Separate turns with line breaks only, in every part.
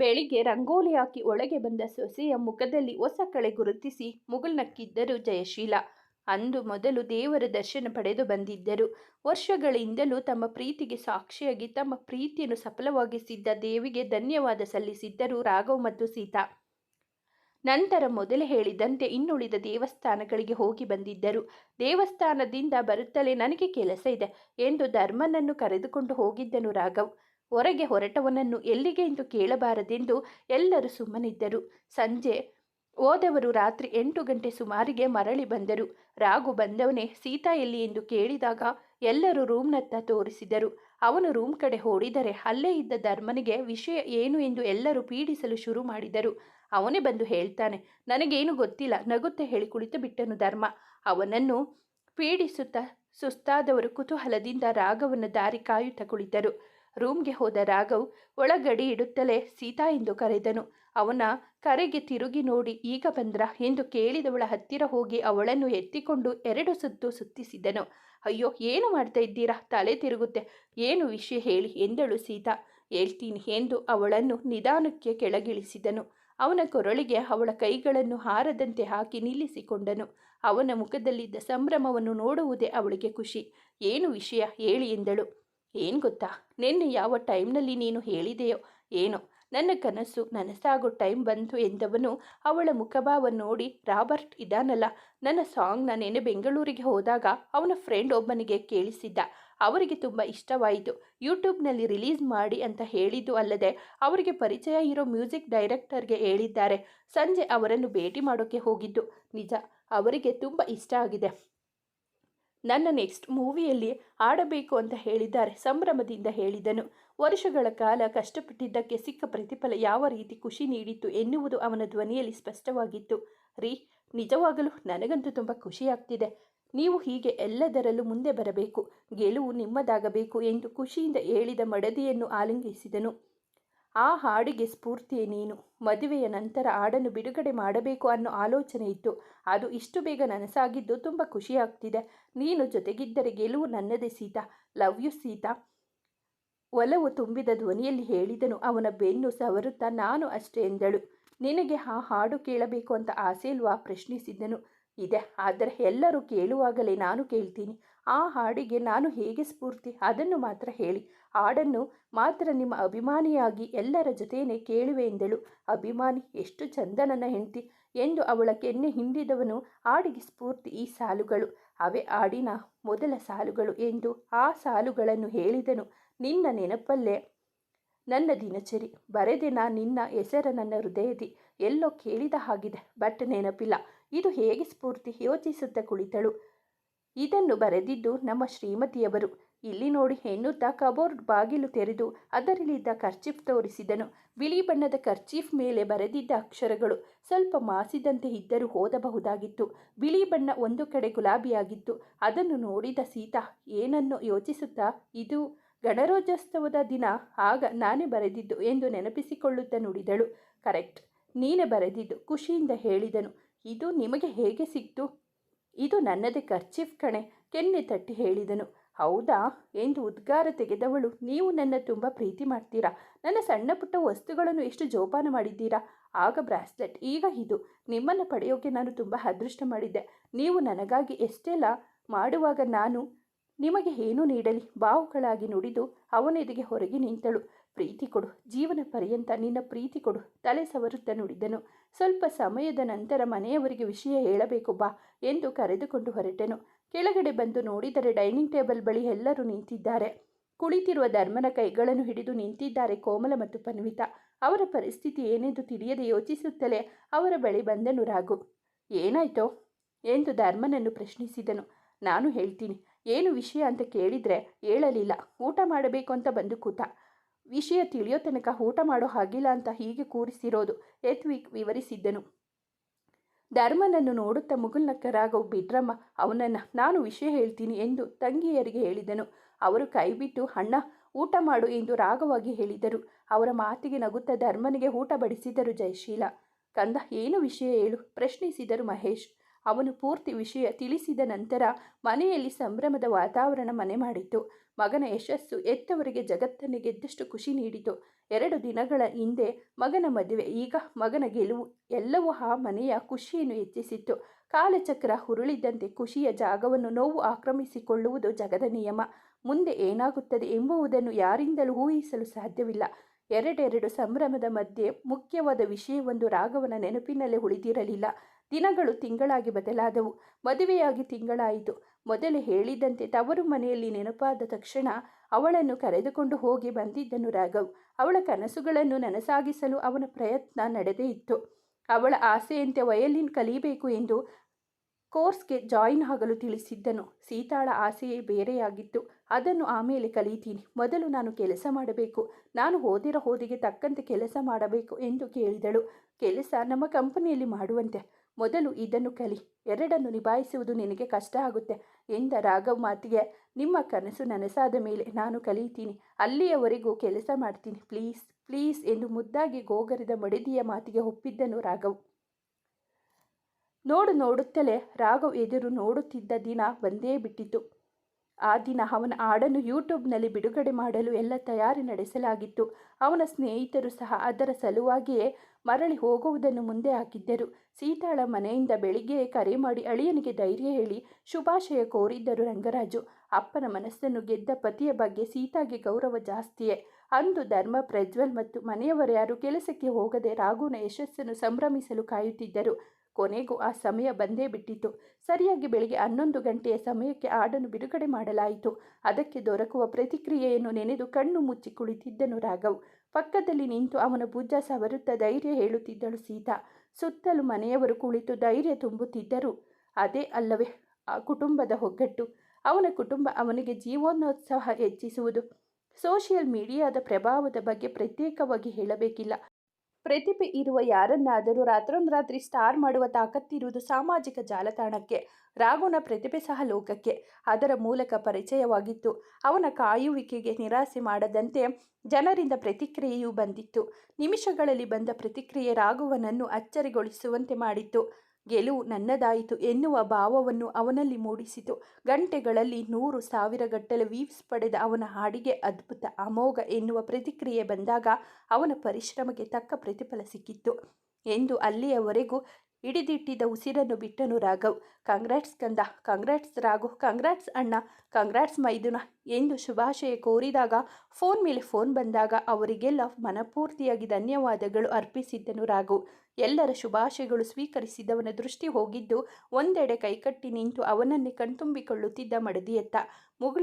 ಬೆಳಿಗ್ಗೆ ರಂಗೋಲಿ ಹಾಕಿ ಒಳಗೆ ಬಂದ ಸೊಸೆಯ ಮುಖದಲ್ಲಿ ಹೊಸ ಕಳೆ ಗುರುತಿಸಿ ಮುಗುಳ್ನಕ್ಕಿದ್ದರು ಜಯಶೀಲ. ಅಂದು ಮೊದಲು ದೇವರ ದರ್ಶನ ಪಡೆದು ಬಂದಿದ್ದರು. ವರ್ಷಗಳಿಂದಲೂ ತಮ್ಮ ಪ್ರೀತಿಗೆ ಸಾಕ್ಷಿಯಾಗಿ ತಮ್ಮ ಪ್ರೀತಿಯನ್ನು ಸಫಲವಾಗಿಸಿದ್ದ ದೇವಿಗೆ ಧನ್ಯವಾದ ಸಲ್ಲಿಸಿದ್ದರು ರಾಘವ್ ಮತ್ತು ಸೀತಾ. ನಂತರ ಮೊದಲೇ ಹೇಳಿದಂತೆ ಇನ್ನುಳಿದ ದೇವಸ್ಥಾನಗಳಿಗೆ ಹೋಗಿ ಬಂದಿದ್ದರು. ದೇವಸ್ಥಾನದಿಂದ ಬರುತ್ತಲೇ ನನಗೆ ಕೆಲಸ ಇದೆ ಎಂದು ಧರ್ಮನನ್ನು ಕರೆದುಕೊಂಡು ಹೋಗಿದ್ದನು ರಾಘವ್. ಹೊರಗೆ ಹೊರಟವನನ್ನು ಎಲ್ಲಿಗೆ ಎಂದು ಕೇಳಬಾರದೆಂದು ಎಲ್ಲರೂ ಸುಮ್ಮನಿದ್ದರು. ಸಂಜೆ ಹೋದವರು ರಾತ್ರಿ ಎಂಟು ಗಂಟೆ ಸುಮಾರಿಗೆ ಮರಳಿ ಬಂದರು. ರಾಗು ಬಂದವನೇ ಸೀತಾ ಎಲ್ಲಿ ಎಂದು ಕೇಳಿದಾಗ ಎಲ್ಲರೂ ರೂಮ್ನತ್ತ ತೋರಿಸಿದರು. ಅವನು ರೂಮ್ ಕಡೆ ಓಡಿದರೆ ಅಲ್ಲೇ ಇದ್ದ ಧರ್ಮನಿಗೆ ವಿಷಯ ಏನು ಎಂದು ಎಲ್ಲರೂ ಪೀಡಿಸಲು ಶುರು ಮಾಡಿದರು. ಅವನೇ ಬಂದು ಹೇಳ್ತಾನೆ, ನನಗೇನು ಗೊತ್ತಿಲ್ಲ, ನಗುತ್ತೆ ಹೇಳಿ ಕುಳಿತು ಬಿಟ್ಟನು ಧರ್ಮ. ಅವನನ್ನು ಪೀಡಿಸುತ್ತಾ ಸುಸ್ತಾದವರು ಕುತೂಹಲದಿಂದ ರಾಗವನ್ನು ದಾರಿ ಕಾಯುತ್ತಾ ಕುಳಿತರು. ರೂಮ್ಗೆ ಹೋದ ರಾಘವ್ ಒಳಗಡಿ ಇಡುತ್ತಲೇ ಸೀತಾ ಎಂದು ಕರೆದನು. ಅವನ ಕರೆಗೆ ತಿರುಗಿ ನೋಡಿ, ಈಗ ಬಂದ್ರ? ಎಂದು ಕೇಳಿದವಳ ಹತ್ತಿರ ಹೋಗಿ ಅವಳನ್ನು ಎತ್ತಿಕೊಂಡು ಎರಡು ಸುತ್ತು ಸುತ್ತಿಸಿದನು. ಅಯ್ಯೋ, ಏನು ಮಾಡ್ತಾ ಇದ್ದೀರಾ? ತಲೆ ತಿರುಗುತ್ತೆ. ಏನು ವಿಷಯ ಹೇಳಿ? ಎಂದಳು ಸೀತಾ. ಹೇಳ್ತೀನಿ ಎಂದು ಅವಳನ್ನು ನಿಧಾನಕ್ಕೆ ಕೆಳಗಿಳಿಸಿದನು. ಅವನ ಕೊರಳಿಗೆ ಅವಳ ಕೈಗಳನ್ನು ಹಾರದಂತೆ ಹಾಕಿ ನಿಲ್ಲಿಸಿಕೊಂಡನು. ಅವನ ಮುಖದಲ್ಲಿದ್ದ ಸಂಭ್ರಮವನ್ನು ನೋಡುವುದೇ ಅವಳಿಗೆ ಖುಷಿ. ಏನು ವಿಷಯ? ಹೇಳಿ ಎಂದಳು. ಏನು ಗೊತ್ತಾ? ನಿನ್ನೆ ಯಾವ ಟೈಮ್ನಲ್ಲಿ ನೀನು ಹೇಳಿದೆಯೋ ಏನೋ? ನನ್ನ ಕನಸು, ನನಸಾಗೋ ಟೈಮ್ ಬಂತು ಎಂದವನು ಅವಳ ಮುಖಭಾವ ನೋಡಿ ರಾಬರ್ಟ್ ಇದಾನಲ್ಲ ನನ್ನ ಸಾಂಗ್ನ ನೆನೆ ಬೆಂಗಳೂರಿಗೆ ಹೋದಾಗ ಅವನ ಫ್ರೆಂಡ್ ಒಬ್ಬನಿಗೆ ಕೇಳಿಸಿದ್ದ. ಅವರಿಗೆ ತುಂಬ ಇಷ್ಟವಾಯಿತು. ಯೂಟ್ಯೂಬ್ನಲ್ಲಿ ರಿಲೀಸ್ ಮಾಡಿ ಅಂತ ಹೇಳಿದ್ದು ಅಲ್ಲದೆ ಅವರಿಗೆ ಪರಿಚಯ ಇರೋ ಮ್ಯೂಸಿಕ್ ಡೈರೆಕ್ಟರ್ಗೆ ಹೇಳಿದ್ದಾರೆ. ಸಂಜೆ ಅವರನ್ನು ಭೇಟಿ ಮಾಡೋಕ್ಕೆ ಹೋಗಿದ್ದು. ನಿಜ, ಅವರಿಗೆ ತುಂಬ ಇಷ್ಟ ಆಗಿದೆ. ನನ್ನ ನೆಕ್ಸ್ಟ್ ಮೂವಿಯಲ್ಲಿ ಆಡಬೇಕು ಅಂತ ಹೇಳಿದ್ದಾರೆ ಸಂಭ್ರಮದಿಂದ ಹೇಳಿದನು. ವರ್ಷಗಳ ಕಾಲ ಕಷ್ಟಪಟ್ಟಿದ್ದಕ್ಕೆ ಸಿಕ್ಕ ಪ್ರತಿಫಲ ಯಾವ ರೀತಿ ಖುಷಿ ನೀಡಿತ್ತು ಎನ್ನುವುದು ಅವನ ಧ್ವನಿಯಲ್ಲಿ ಸ್ಪಷ್ಟವಾಗಿತ್ತು. ರೀ, ನಿಜವಾಗಲೂ ನನಗಂತೂ ತುಂಬ ಖುಷಿಯಾಗ್ತಿದೆ. ನೀವು ಹೀಗೆ ಎಲ್ಲದರಲ್ಲೂ ಮುಂದೆ ಬರಬೇಕು, ಗೆಲುವು ನಿಮ್ಮದಾಗಬೇಕು ಎಂದು ಖುಷಿಯಿಂದ ಹೇಳಿದ ಮಡದಿಯನ್ನು ಆಲಿಂಗಿಸಿದನು. ಆ ಹಾಡಿಗೆ ಸ್ಫೂರ್ತಿಯೇ ನೀನು. ಮದುವೆಯ ನಂತರ ಹಾಡನ್ನು ಬಿಡುಗಡೆ ಮಾಡಬೇಕು ಅನ್ನೋ ಆಲೋಚನೆ ಇತ್ತು. ಅದು ಇಷ್ಟು ಬೇಗ ನನಸಾಗಿದ್ದು ತುಂಬ ಖುಷಿಯಾಗ್ತಿದೆ. ನೀನು ಜೊತೆಗಿದ್ದರೆ ಗೆಲುವು ನನ್ನದೇ ಸೀತಾ. Love you Sita. ಒಲವು ತುಂಬಿದ ಧ್ವನಿಯಲ್ಲಿ ಹೇಳಿದನು. ಅವನ ಬೆನ್ನು ಸವರುತ್ತಾ, ನಾನು ಅಷ್ಟೇ ಎಂದಳು. ನಿನಗೆ ಆ ಹಾಡು ಕೇಳಬೇಕು ಅಂತ ಆಸೆ ಇಲ್ವಾ? ಪ್ರಶ್ನಿಸಿದ್ದನು ಇದೆ. ಆದರೆ ಎಲ್ಲರೂ ಕೇಳುವಾಗಲೇ ನಾನು ಕೇಳ್ತೀನಿ. ಆ ಹಾಡಿಗೆ ನಾನು ಹೇಗೆ ಸ್ಫೂರ್ತಿ? ಅದನ್ನು ಮಾತ್ರ ಹೇಳಿ. ಹಾಡನ್ನು ಮಾತ್ರ ನಿಮ್ಮ ಅಭಿಮಾನಿಯಾಗಿ ಎಲ್ಲರ ಜೊತೆಯೇ ಕೇಳುವೆ ಎಂದಳು. ಅಭಿಮಾನಿ, ಎಷ್ಟು ಚಂದ ನನ್ನ ಹೆಂಡತಿ ಎಂದು ಅವಳ ಕೆನ್ನೆ ಹಿಂಡಿದವನು ಹಾಡಿಗೆ ಸ್ಫೂರ್ತಿ ಈ ಸಾಲುಗಳು. ಅವೆ ಹಾಡಿನ ಮೊದಲ ಸಾಲುಗಳು ಎಂದು ಆ ಸಾಲುಗಳನ್ನು ಹೇಳಿದನು. ನಿನ್ನ ನೆನಪಲ್ಲೇ ನನ್ನ ದಿನಚರಿ. ಬರೆದೆ ನಾ ನಿನ್ನ ಹೆಸರ ನನ್ನ ಹೃದಯದಿ. ಎಲ್ಲೋ ಕೇಳಿದ ಹಾಗಿದೆ, ಬಟ್ ನೆನಪಿಲ್ಲ. ಇದು ಹೇಗೆ ಸ್ಫೂರ್ತಿ ಯೋಚಿಸುತ್ತಾ ಕುಳಿತಳು. ಇದನ್ನು ಬರೆದಿದ್ದು ನಮ್ಮ ಶ್ರೀಮತಿಯವರು. ಇಲ್ಲಿ ನೋಡಿ ಎನ್ನುತ್ತಾ ಕಬೋರ್ಡ್ ಬಾಗಿಲು ತೆರೆದು ಅದರಲ್ಲಿದ್ದ ಕರ್ಚೀಫ್ ತೋರಿಸಿದನು. ಬಿಳಿ ಬಣ್ಣದ ಕರ್ಚೀಫ್ ಮೇಲೆ ಬರೆದಿದ್ದ ಅಕ್ಷರಗಳು ಸ್ವಲ್ಪ ಮಾಸಿದಂತೆ ಇದ್ದರೂ ಓದಬಹುದಾಗಿತ್ತು. ಬಿಳಿ ಬಣ್ಣ ಒಂದು ಕಡೆ ಗುಲಾಬಿಯಾಗಿತ್ತು. ಅದನ್ನು ನೋಡಿದ ಸೀತಾ, ಏನನ್ನು ಯೋಚಿಸುತ್ತಾ? ಇದು ಗಣರಾಜ್ಯೋತ್ಸವದ ದಿನ, ಆಗ ನಾನೇ ಬರೆದಿದ್ದು ಎಂದು ನೆನಪಿಸಿಕೊಳ್ಳುತ್ತಾ ನುಡಿದಳು. ಕರೆಕ್ಟ್. ನೀನೇ ಬರೆದಿದ್ದು, ಖುಷಿಯಿಂದ ಹೇಳಿದನು. ಇದು ನಿಮಗೆ ಹೇಗೆ ಸಿಕ್ತು? ಇದು ನನ್ನದೇ ಖರ್ಚೀಫ್ ಕಣೆ, ಕೆನ್ನೆ ತಟ್ಟಿ ಹೇಳಿದನು. ಹೌದಾ? ಎಂದು ಉದ್ಗಾರ ತೆಗೆದವಳು. ನೀವು ನನ್ನ ತುಂಬ ಪ್ರೀತಿ ಮಾಡ್ತೀರಾ? ನನ್ನ ಸಣ್ಣ ಪುಟ್ಟ ವಸ್ತುಗಳನ್ನು ಎಷ್ಟು ಜೋಪಾನ ಮಾಡಿದ್ದೀರಾ? ಆಗ ಬ್ರಾಸ್ಲೆಟ್ ಈಗ ಇದು. ನಿಮ್ಮನ್ನು ಪಡೆಯೋಕೆ ನಾನು ತುಂಬ ಅದೃಷ್ಟ ಮಾಡಿದ್ದೆ. ನೀವು ನನಗಾಗಿ ಎಷ್ಟೆಲ್ಲ ಮಾಡುವಾಗ ನಾನು ನಿಮಗೆ ಏನು ನೀಡಲಿ? ಬಾವುಗಳಾಗಿ ನುಡಿದು ಅವನೆದುಗೆ ಹೊರಗೆ ನಿಂತಳು. ಪ್ರೀತಿ ಕೊಡು. ಜೀವನ ಪರ್ಯಂತ ನಿನ್ನ ಪ್ರೀತಿ ಕೊಡು. ತಲೆ ಸವರುತ್ತ ನುಡಿದನು. ಸ್ವಲ್ಪ ಸಮಯದ ನಂತರ ಮನೆಯವರಿಗೆ ವಿಷಯ ಹೇಳಬೇಕು ಬಾ ಎಂದು ಕರೆದುಕೊಂಡು ಹೊರಟನು. ಕೆಳಗಡೆ ಬಂದು ನೋಡಿದರೆ ಡೈನಿಂಗ್ ಟೇಬಲ್ ಬಳಿ ಎಲ್ಲರೂ ನಿಂತಿದ್ದಾರೆ. ಕುಳಿತಿರುವ ಧರ್ಮನ ಕೈಗಳನ್ನು ಹಿಡಿದು ನಿಂತಿದ್ದಾರೆ ಕೋಮಲ ಮತ್ತು ಪನ್ವಿತ. ಅವರ ಪರಿಸ್ಥಿತಿ ಏನೆಂದು ತಿಳಿಯದೆ ಯೋಚಿಸುತ್ತಲೇ ಅವರ ಬಳಿ ಬಂದನು ರಾಘು. ಏನಾಯ್ತೋ? ಎಂದು ಧರ್ಮನನ್ನು ಪ್ರಶ್ನಿಸಿದನು. ನಾನು ಹೇಳ್ತೀನಿ. ಏನು ವಿಷಯ ಅಂತ ಕೇಳಿದರೆ ಹೇಳಲಿಲ್ಲ. ಊಟ ಮಾಡಬೇಕು ಅಂತ ಬಂದು ಕೂತ. ವಿಷಯ ತಿಳಿಯೋ ತನಕ ಊಟ ಮಾಡೋ ಹಾಗಿಲ್ಲ ಅಂತ ಹೀಗೆ ಕೂರಿಸಿರೋದು ಎತ್ವಿಕ್ ವಿವರಿಸಿದ್ದನು. ಧರ್ಮನನ್ನು ನೋಡುತ್ತಾ ಮುಗುಲ್ನಕ್ಕರಾಗವು ಬಿಟ್ರಮ್ಮ, ಅವನನ್ನು ನಾನು ವಿಷಯ ಹೇಳ್ತೀನಿ ಎಂದು ತಂಗಿಯರಿಗೆ ಹೇಳಿದನು. ಅವರು ಕೈಬಿಟ್ಟು, ಅಣ್ಣ, ಊಟ ಮಾಡು ಎಂದು ರಾಗವಾಗಿ ಹೇಳಿದರು. ಅವರ ಮಾತಿಗೆ ನಗುತ್ತಾ ಧರ್ಮನಿಗೆ ಊಟ ಬಡಿಸಿದರು ಜಯಶೀಲ. ಕಂದ, ಏನು ವಿಷಯ ಹೇಳು? ಪ್ರಶ್ನಿಸಿದರು ಮಹೇಶ್. ಅವನು ಪೂರ್ತಿ ವಿಷಯ ತಿಳಿಸಿದ ನಂತರ ಮನೆಯಲ್ಲಿ ಸಂಭ್ರಮದ ವಾತಾವರಣ ಮನೆ ಮಾಡಿತು. ಮಗನ ಯಶಸ್ಸು ಎತ್ತವರಿಗೆ ಜಗತ್ತನ್ನು ಗೆದ್ದಷ್ಟು ಖುಷಿ ನೀಡಿತು. ಎರಡು ದಿನಗಳ ಹಿಂದೆ ಮಗನ ಮದುವೆ. ಈಗ ಮಗನ ಗೆಲುವು ಎಲ್ಲವೂ ಆ ಮನೆಯ ಖುಷಿಯನ್ನು ಹೆಚ್ಚಿಸಿತ್ತು. ಕಾಲಚಕ್ರ ಹುರುಳಿದಂತೆ ಖುಷಿಯ ಜಾಗವನ್ನು ನೋವು ಆಕ್ರಮಿಸಿಕೊಳ್ಳುವುದು ಜಗದ ನಿಯಮ. ಮುಂದೆ ಏನಾಗುತ್ತದೆ ಎಂಬುವುದನ್ನು ಯಾರಿಂದಲೂ ಊಹಿಸಲು ಸಾಧ್ಯವಿಲ್ಲ. ಎರಡೆರಡು ಸಂಭ್ರಮದ ಮಧ್ಯೆ ಮುಖ್ಯವಾದ ವಿಷಯವೊಂದು ರಾಘವನ ನೆನಪಿನಲ್ಲೇ ಉಳಿದಿರಲಿಲ್ಲ. ದಿನಗಳು ತಿಂಗಳಾಗಿ ಬದಲಾದವು. ಮದುವೆಯಾಗಿ ತಿಂಗಳಾಯಿತು. ಮೊದಲು ಹೇಳಿದಂತೆ ತವರು ಮನೆಯಲ್ಲಿ ನೆನಪಾದ ತಕ್ಷಣ ಅವಳನ್ನು ಕರೆದುಕೊಂಡು ಹೋಗಿ ಬಂದಿದ್ದನು ರಾಘವ್. ಅವಳ ಕನಸುಗಳನ್ನು ನನಸಾಗಿಸಲು ಅವನ ಪ್ರಯತ್ನ ನಡೆದೇ ಇತ್ತು. ಅವಳ ಆಸೆಯಂತೆ ವಯಲಿನ್ ಕಲಿಯಬೇಕು ಎಂದು ಕೋರ್ಸ್ಗೆ ಜಾಯಿನ್ ಆಗಲು ತಿಳಿಸಿದ್ದನು. ಸೀತಾಳ ಆಸೆಯೇ ಬೇರೆಯಾಗಿತ್ತು. ಅದನ್ನು ಆಮೇಲೆ ಕಲಿತೀನಿ. ಮೊದಲು ನಾನು ಕೆಲಸ ಮಾಡಬೇಕು. ನಾನು ಓದಿರೋ ಓದಿಗೆ ತಕ್ಕಂತೆ ಕೆಲಸ ಮಾಡಬೇಕು ಎಂದು ಕೇಳಿದಳು. ಕೆಲಸ ನಮ್ಮ ಕಂಪನಿಯಲ್ಲಿ ಮಾಡುವಂತೆ. ಮೊದಲು ಇದನ್ನು ಕಲಿ. ಎರಡನ್ನು ನಿಭಾಯಿಸುವುದು ನಿನಗೆ ಕಷ್ಟ ಆಗುತ್ತೆ ಎಂದ ರಾಘವ್ ಮಾತಿಗೆ. ನಿಮ್ಮ ಕನಸು ನನಸಾದ ಮೇಲೆ ನಾನು ಕಲಿಯುತ್ತೀನಿ. ಅಲ್ಲಿಯವರೆಗೂ ಕೆಲಸ ಮಾಡ್ತೀನಿ. ಪ್ಲೀಸ್ ಪ್ಲೀಸ್ ಎಂದು ಮುದ್ದಾಗಿ ಗೋಗರಿದ ಮಡಿದಿಯ ಮಾತಿಗೆ ಒಪ್ಪಿದ್ದನು ರಾಘವ್. ನೋಡು ನೋಡುತ್ತಲೇ ರಾಘವ್ ಎದುರು ನೋಡುತ್ತಿದ್ದ ದಿನ ಬಂದೇ ಬಿಟ್ಟಿತು. ಆ ದಿನ ಅವನ ಹಾಡನ್ನು ಯೂಟ್ಯೂಬ್ನಲ್ಲಿ ಬಿಡುಗಡೆ ಮಾಡಲು ಎಲ್ಲ ತಯಾರಿ ನಡೆಸಲಾಗಿತ್ತು. ಅವನ ಸ್ನೇಹಿತರು ಸಹ ಅದರ ಸಲುವಾಗಿಯೇ ಮರಳಿ ಹೋಗುವುದನ್ನು ಮುಂದೆ ಹಾಕಿದ್ದರು. ಸೀತಾಳ ಮನೆಯಿಂದ ಬೆಳಿಗ್ಗೆ ಕರೆ ಮಾಡಿ ಅಳಿಯನಿಗೆ ಧೈರ್ಯ ಹೇಳಿ ಶುಭಾಶಯ ಕೋರಿದ್ದರು ರಂಗರಾಜು. ಅಪ್ಪನ ಮನಸ್ಸನ್ನು ಗೆದ್ದ ಪತಿಯ ಬಗ್ಗೆ ಸೀತಾಗೆ ಗೌರವ ಜಾಸ್ತಿಯೇ. ಅಂದು ಧರ್ಮ, ಪ್ರಜ್ವಲ್ ಮತ್ತು ಮನೆಯವರ್ಯಾರು ಕೆಲಸಕ್ಕೆ ಹೋಗದೆ ರಾಘುನ ಯಶಸ್ಸನ್ನು ಸಂಭ್ರಮಿಸಲು ಕಾಯುತ್ತಿದ್ದರು. ಕೊನೆಗೂ ಆ ಸಮಯ ಬಂದೇ ಬಿಟ್ಟಿತು. ಸರಿಯಾಗಿ ಬೆಳಿಗ್ಗೆ ಹನ್ನೊಂದು ಗಂಟೆಯ ಸಮಯಕ್ಕೆ ಹಾಡನ್ನು ಬಿಡುಗಡೆ ಮಾಡಲಾಯಿತು. ಅದಕ್ಕೆ ದೊರಕುವ ಪ್ರತಿಕ್ರಿಯೆಯನ್ನು ನೆನೆದು ಕಣ್ಣು ಮುಚ್ಚಿ ಕುಳಿತಿದ್ದನು ರಾಘವ್. ಪಕ್ಕದಲ್ಲಿ ನಿಂತು ಅವನ ಭುಜ ಸವರುತ್ತ ಧೈರ್ಯ ಹೇಳುತ್ತಿದ್ದಳು ಸೀತಾ. ಸುತ್ತಲೂ ಮನೆಯವರು ಕುಳಿತು ಧೈರ್ಯ ತುಂಬುತ್ತಿದ್ದರು. ಅದೇ ಅಲ್ಲವೇ, ಆ ಕುಟುಂಬದ ಒಗ್ಗಟ್ಟು. ಅವನ ಕುಟುಂಬ ಅವನಿಗೆ ಜೀವನೋತ್ಸಾಹ ಹೆಚ್ಚಿಸುವುದು. ಸೋಷಿಯಲ್ ಮೀಡಿಯಾದ ಪ್ರಭಾವದ ಬಗ್ಗೆ ಪ್ರತ್ಯೇಕವಾಗಿ ಹೇಳಬೇಕಿಲ್ಲ. ಪ್ರತಿಭೆ ಇರುವ ಯಾರನ್ನಾದರೂ ರಾತ್ರೋಂದ್ರಾತ್ರಿ ಸ್ಟಾರ್ ಮಾಡುವ ತಾಕತ್ತಿರುವುದು ಸಾಮಾಜಿಕ ಜಾಲತಾಣಕ್ಕೆ ರಾಘುನ ಪ್ರತಿಭೆ ಸಹ ಲೋಕಕ್ಕೆ. ಅದರ ಮೂಲಕ ಪರಿಚಯವಾಗಿತ್ತು. ಅವನ ಕಾಯುವಿಕೆಗೆ ನಿರಾಸೆ ಮಾಡದಂತೆ ಜನರಿಂದ ಪ್ರತಿಕ್ರಿಯೆಯೂ ಬಂದಿತ್ತು. ನಿಮಿಷಗಳಲ್ಲಿ ಬಂದ ಪ್ರತಿಕ್ರಿಯೆ ರಾಘುವನನ್ನು ಅಚ್ಚರಿಗೊಳಿಸುವಂತೆ ಮಾಡಿತ್ತು. ಗೆಲುವು ನನ್ನದಾಯಿತು ಎನ್ನುವ ಭಾವವನ್ನು ಅವನಲ್ಲಿ ಮೂಡಿಸಿತು. ಗಂಟೆಗಳಲ್ಲಿ ನೂರು ಸಾವಿರಗಟ್ಟಲೆ ವೀವ್ಸ್ ಪಡೆದ ಅವನ ಹಾಡಿಗೆ ಅದ್ಭುತ ಅಮೋಘ ಎನ್ನುವ ಪ್ರತಿಕ್ರಿಯೆ ಬಂದಾಗ ಅವನ ಪರಿಶ್ರಮಕ್ಕೆ ತಕ್ಕ ಪ್ರತಿಫಲ ಸಿಕ್ಕಿತ್ತು. ಎಂದು ಅಲ್ಲಿಯವರೆಗೂ ಹಿಡಿದಿಟ್ಟಿದ್ದ ಉಸಿರನ್ನು ಬಿಟ್ಟನು ರಾಘವ್. ಕಾಂಗ್ರಾಟ್ಸ್ ಕಂದ, ಕಾಂಗ್ರಾಟ್ಸ್ ರಾಘು, ಕಾಂಗ್ರಾಟ್ಸ್ ಅಣ್ಣ, ಕಾಂಗ್ರಾಟ್ಸ್ ಮೈದುನ ಎಂದು ಶುಭಾಶಯ ಕೋರಿದಾಗ, ಫೋನ್ ಮೇಲೆ ಫೋನ್ ಬಂದಾಗ ಅವರಿಗೆಲ್ಲ ಮನಪೂರ್ತಿಯಾಗಿ ಧನ್ಯವಾದಗಳು ಅರ್ಪಿಸಿದ್ದನು ರಾಘು ಎಲ್ಲರ ಶುಭಾಶಯಗಳು ಸ್ವೀಕರಿಸಿದವನ ದೃಷ್ಟಿ ಹೋಗಿದ್ದು ಒಂದೆಡೆ ಕೈಕಟ್ಟಿ ನಿಂತು ಅವನನ್ನೇ ಕಣ್ತುಂಬಿಕೊಳ್ಳುತ್ತಿದ್ದ ಮಡದಿಯತ್ತ.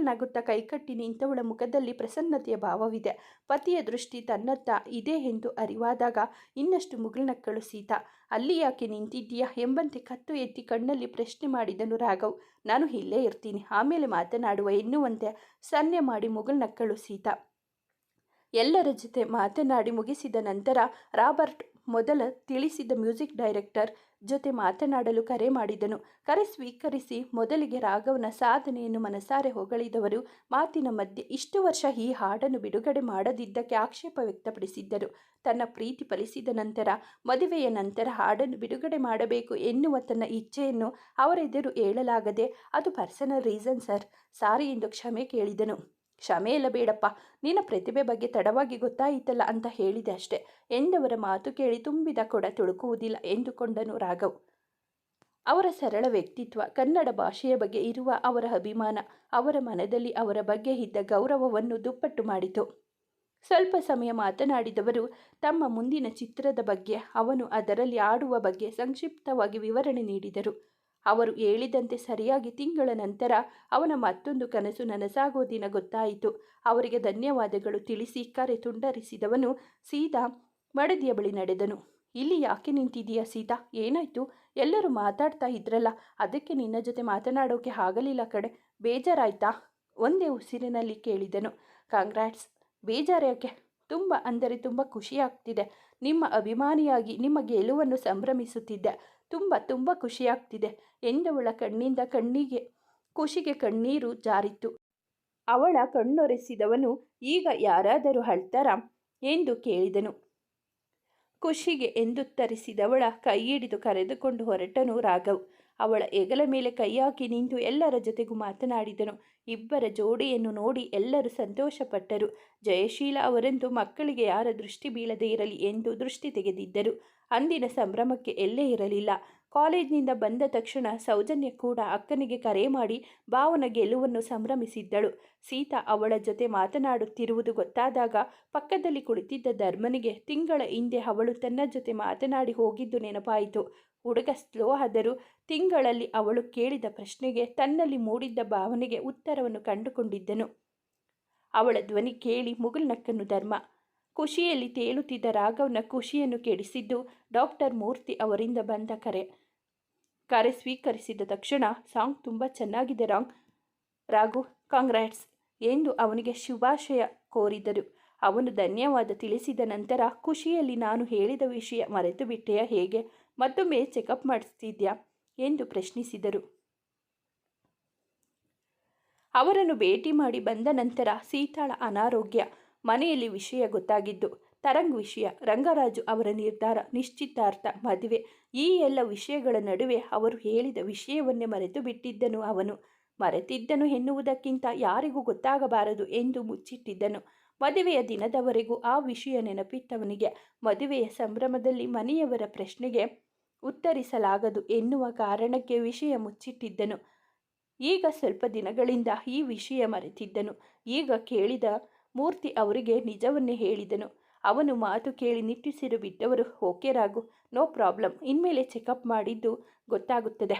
ನಗುತ್ತಾ ಕೈಕಟ್ಟಿ ನಿಂತವಳ ಮುಖದಲ್ಲಿ ಪ್ರಸನ್ನತೆಯ ಭಾವವಿದೆ. ಪತಿಯ ದೃಷ್ಟಿ ತನ್ನತ್ತ ಇದೆ ಎಂದು ಅರಿವಾದಾಗ ಇನ್ನಷ್ಟು ಮುಗುಳ್ನಕ್ಕಳು ಸೀತಾ. ಅಲ್ಲಿ ಯಾಕೆ ನಿಂತಿದ್ದೀಯಾ ಎಂಬಂತೆ ಕತ್ತು ಎತ್ತಿ ಕಣ್ಣಲ್ಲಿ ಪ್ರಶ್ನೆ ಮಾಡಿದನು ರಾಘವ್. ನಾನು ಇಲ್ಲೇ ಇರ್ತೀನಿ, ಆಮೇಲೆ ಮಾತನಾಡುವ ಎನ್ನುವಂತೆ ಸನ್ನೆ ಮಾಡಿ ಮುಗುಳ್ನಕ್ಕಳು ಸೀತಾ. ಎಲ್ಲರ ಜೊತೆ ಮಾತನಾಡಿ ಮುಗಿಸಿದ ನಂತರ ರಾಬರ್ಟ್ ಮೊದಲ ತಿಳಿಸಿದ ಮ್ಯೂಸಿಕ್ ಡೈರೆಕ್ಟರ್ ಜೊತೆ ಮಾತನಾಡಲು ಕರೆ ಮಾಡಿದನು. ಕರೆ ಸ್ವೀಕರಿಸಿ ಮೊದಲಿಗೆ ರಾಘವನ ಸಾಧನೆಯನ್ನು ಮನಸಾರೆ ಹೊಗಳಿದವರು. ಮಾತಿನ ಮಧ್ಯೆ ಇಷ್ಟು ವರ್ಷ ಈ ಹಾಡನ್ನು ಬಿಡುಗಡೆ ಮಾಡದಿದ್ದಕ್ಕೆ ಆಕ್ಷೇಪ ವ್ಯಕ್ತಪಡಿಸಿದ್ದರು. ತನ್ನ ಪ್ರೀತಿ ಫಲಿಸಿದ ನಂತರ, ಮದುವೆಯ ನಂತರ ಹಾಡನ್ನು ಬಿಡುಗಡೆ ಮಾಡಬೇಕು ಎನ್ನುವ ತನ್ನ ಇಚ್ಛೆಯನ್ನು ಅವರೆದುರು ಹೇಳಲಾಗದೆ, ಅದು ಪರ್ಸನಲ್ ರೀಸನ್ ಸರ್ ಸಾರಿ ಎಂದು ಕ್ಷಮೆ ಕೇಳಿದನು. ಕ್ಷಮೆ ಇಲ್ಲ ಬೇಡಪ್ಪ, ನಿನ್ನ ಪ್ರತಿಭೆ ಬಗ್ಗೆ ತಡವಾಗಿ ಗೊತ್ತಾಯಿತಲ್ಲ ಅಂತ ಹೇಳಿದೆ ಅಷ್ಟೆ. ಎಂದವರ ಮಾತು ಕೇಳಿ ತುಂಬಿದ ಕೊಡ ತುಳುಕುವುದಿಲ್ಲ ಎಂದುಕೊಂಡನು ರಾಘವ್. ಅವರ ಸರಳ ವ್ಯಕ್ತಿತ್ವ, ಕನ್ನಡ ಭಾಷೆಯ ಬಗ್ಗೆ ಇರುವ ಅವರ ಅಭಿಮಾನ, ಅವರ ಮನದಲ್ಲಿ ಅವರ ಬಗ್ಗೆ ಇದ್ದ ಗೌರವವನ್ನು ದುಪ್ಪಟ್ಟು ಮಾಡಿತು. ಸ್ವಲ್ಪ ಸಮಯ ಮಾತನಾಡಿದವರು, ತಮ್ಮ ಮುಂದಿನ ಚಿತ್ರದ ಬಗ್ಗೆ, ಅವನು ಅದರಲ್ಲಿ ಆಡುವ ಬಗ್ಗೆ ಸಂಕ್ಷಿಪ್ತವಾಗಿ ವಿವರಣೆ ನೀಡಿದರು. ಅವರು ಹೇಳಿದಂತೆ ಸರಿಯಾಗಿ ತಿಂಗಳ ನಂತರ ಅವನ ಮತ್ತೊಂದು ಕನಸು ನನಸಾಗೋ ದಿನ ಗೊತ್ತಾಯಿತು. ಅವರಿಗೆ ಧನ್ಯವಾದಗಳು ತಿಳಿಸಿ ಕರೆ ತುಂಡರಿಸಿದವನು ಸೀತಾ ಮಡದಿಯ ಬಳಿ ನಡೆದನು. ಇಲ್ಲಿ ಯಾಕೆ ನಿಂತಿದೀಯಾ ಸೀತಾ? ಏನಾಯ್ತು? ಎಲ್ಲರೂ ಮಾತಾಡ್ತಾ ಇದ್ರಲ್ಲ, ಅದಕ್ಕೆ ನಿನ್ನ ಜೊತೆ ಮಾತನಾಡೋಕೆ ಆಗಲಿಲ್ಲ ಕಡೆ ಬೇಜಾರಾಯ್ತಾ? ಒಂದೇ ಉಸಿರಿನಲ್ಲಿ ಕೇಳಿದನು. ಕಾಂಗ್ರಾಟ್ಸ್ ಬೇಜಾರ್ಯಾಕೆ ತುಂಬ ಅಂದರೆ ತುಂಬ ಖುಷಿಯಾಗ್ತಿದೆ ನಿಮ್ಮ ಅಭಿಮಾನಿಯಾಗಿ ನಿಮ್ಮ ಗೆಲುವನ್ನು ಸಂಭ್ರಮಿಸುತ್ತಿದ್ದೆ. ತುಂಬ ತುಂಬ ಖುಷಿಯಾಗ್ತಿದೆ. ಎಂದವಳ ಕಣ್ಣಿಂದ ಕಣ್ಣಿಗೆ ಖುಷಿಗೆ ಕಣ್ಣೀರು ಜಾರಿತ್ತು. ಅವಳ ಕಣ್ಣೊರೆಸಿದವನು, ಈಗ ಯಾರಾದರೂ ಅಳ್ತಾರ? ಎಂದು ಕೇಳಿದನು. ಖುಷಿಗೆ ಎಂದುತ್ತರಿಸಿದವಳ ಕೈ ಹಿಡಿದು ಕರೆದುಕೊಂಡು ಹೊರಟನು ರಾಘವ್. ಅವಳ ಹೆಗಲ ಮೇಲೆ ಕೈ ಹಾಕಿ ನಿಂತು ಎಲ್ಲರ ಜೊತೆಗೂ ಮಾತನಾಡಿದನು. ಇಬ್ಬರ ಜೋಡಿಯನ್ನು ನೋಡಿ ಎಲ್ಲರೂ ಸಂತೋಷಪಟ್ಟರು. ಜಯಶೀಲ ಅವರಂತೂ ಮಕ್ಕಳಿಗೆ ಯಾರ ದೃಷ್ಟಿ ಬೀಳದೇ ಇರಲಿ ಎಂದು ದೃಷ್ಟಿ ತೆಗೆದಿದ್ದರು. ಅಂದಿನ ಸಂಭ್ರಮಕ್ಕೆ ಎಲ್ಲೇ ಇರಲಿಲ್ಲ. ಕಾಲೇಜಿನಿಂದ ಬಂದ ತಕ್ಷಣ ಸೌಜನ್ಯ ಕೂಡ ಅಕ್ಕನಿಗೆ ಕರೆ ಮಾಡಿ ಭಾವನ ಗೆಲುವನ್ನು ಸಂಭ್ರಮಿಸಿದ್ದಳು. ಸೀತಾ ಅವಳ ಜೊತೆ ಮಾತನಾಡುತ್ತಿರುವುದು ಗೊತ್ತಾದಾಗ ಪಕ್ಕದಲ್ಲಿ ಕುಳಿತಿದ್ದ ಧರ್ಮನಿಗೆ ತಿಂಗಳ ಹಿಂದೆ ಅವಳು ತನ್ನ ಜೊತೆ ಮಾತನಾಡಿ ಹೋಗಿದ್ದು ನೆನಪಾಯಿತು. ಹುಡುಗ ಸ್ಲೋ ಆದರೂ ತಿಂಗಳಲ್ಲಿ ಅವಳು ಕೇಳಿದ ಪ್ರಶ್ನೆಗೆ ತನ್ನಲ್ಲಿ ಮೂಡಿದ್ದ ಭಾವನೆಗೆ ಉತ್ತರವನ್ನು ಕಂಡುಕೊಂಡಿದ್ದನು. ಅವಳ ಧ್ವನಿ ಕೇಳಿ ಮುಗುಲ್ನಕ್ಕನು ಧರ್ಮ ಖುಷಿಯಲ್ಲಿ ತೇಲುತ್ತಿದ್ದ ರಾಘವ್ನ ಖುಷಿಯನ್ನು ಕೆಡಿಸಿದ್ದು ಡಾಕ್ಟರ್ ಮೂರ್ತಿ ಅವರಿಂದ ಬಂದ ಕರೆ. ಕರೆ ಸ್ವೀಕರಿಸಿದ ತಕ್ಷಣ, ಸಾಂಗ್ ತುಂಬ ಚೆನ್ನಾಗಿದೆ ರಾಂಗ್, ರಾಘು, ಕಾಂಗ್ರಾಟ್ಸ್ ಎಂದು ಅವನಿಗೆ ಶುಭಾಶಯ ಕೋರಿದರು. ಅವನು ಧನ್ಯವಾದ ತಿಳಿಸಿದ ನಂತರ ಖುಷಿಯಲ್ಲಿ, ನಾನು ಹೇಳಿದ ವಿಷಯ ಮರೆತು ಬಿಟ್ಟೆಯ ಹೇಗೆ? ಮತ್ತೊಮ್ಮೆ ಚೆಕಪ್ ಮಾಡಿಸ್ತಿದ್ಯಾ? ಎಂದು ಪ್ರಶ್ನಿಸಿದರು. ಅವರನ್ನು ಭೇಟಿ ಮಾಡಿ ಬಂದ ನಂತರ ಸೀತಾಳ ಅನಾರೋಗ್ಯ. ಮನೆಯಲ್ಲಿ ವಿಷಯ ಗೊತ್ತಾಗಿದ್ದು, ತರಂಗ್ ವಿಷಯ, ರಂಗರಾಜು ಅವರ ನಿರ್ಧಾರ ನಿಶ್ಚಿತಾರ್ಥ ಮದುವೆ. ಈ ಎಲ್ಲ ವಿಷಯಗಳ ನಡುವೆ ಅವರು ಹೇಳಿದ ವಿಷಯವನ್ನೇ ಮರೆತು ಬಿಟ್ಟಿದ್ದನು ಅವನು. ಮರೆತಿದ್ದನು ಎನ್ನುವುದಕ್ಕಿಂತ ಯಾರಿಗೂ ಗೊತ್ತಾಗಬಾರದು ಎಂದು ಮುಚ್ಚಿಟ್ಟಿದ್ದನು. ಮದುವೆಯ ದಿನದವರೆಗೂ ಆ ವಿಷಯ ನೆನಪಿಟ್ಟವನಿಗೆ ಮದುವೆಯ ಸಂಭ್ರಮದಲ್ಲಿ ಮನೆಯವರ ಪ್ರಶ್ನೆಗೆ ಉತ್ತರಿಸಲಾಗದು ಎನ್ನುವ ಕಾರಣಕ್ಕೆ ವಿಷಯ ಮುಚ್ಚಿಟ್ಟಿದ್ದನು. ಈಗ ಸ್ವಲ್ಪ ದಿನಗಳಿಂದ ಈ ವಿಷಯ ಮರೆತಿದ್ದನು. ಈಗ ಕೇಳಿದ ಮೂರ್ತಿ ಅವರಿಗೆ ನಿಜವನ್ನೇ ಹೇಳಿದನು. ಅವನು ಮಾತು ಕೇಳಿ ನಿಟ್ಟುಸಿರು ಬಿದ್ದವರು, ಓಕೆ ರಾಗು ನೋ ಪ್ರಾಬ್ಲಮ್. ಇನ್ಮೇಲೆ ಚೆಕಪ್ ಮಾಡಿದ್ದು ಗೊತ್ತಾಗುತ್ತದೆ.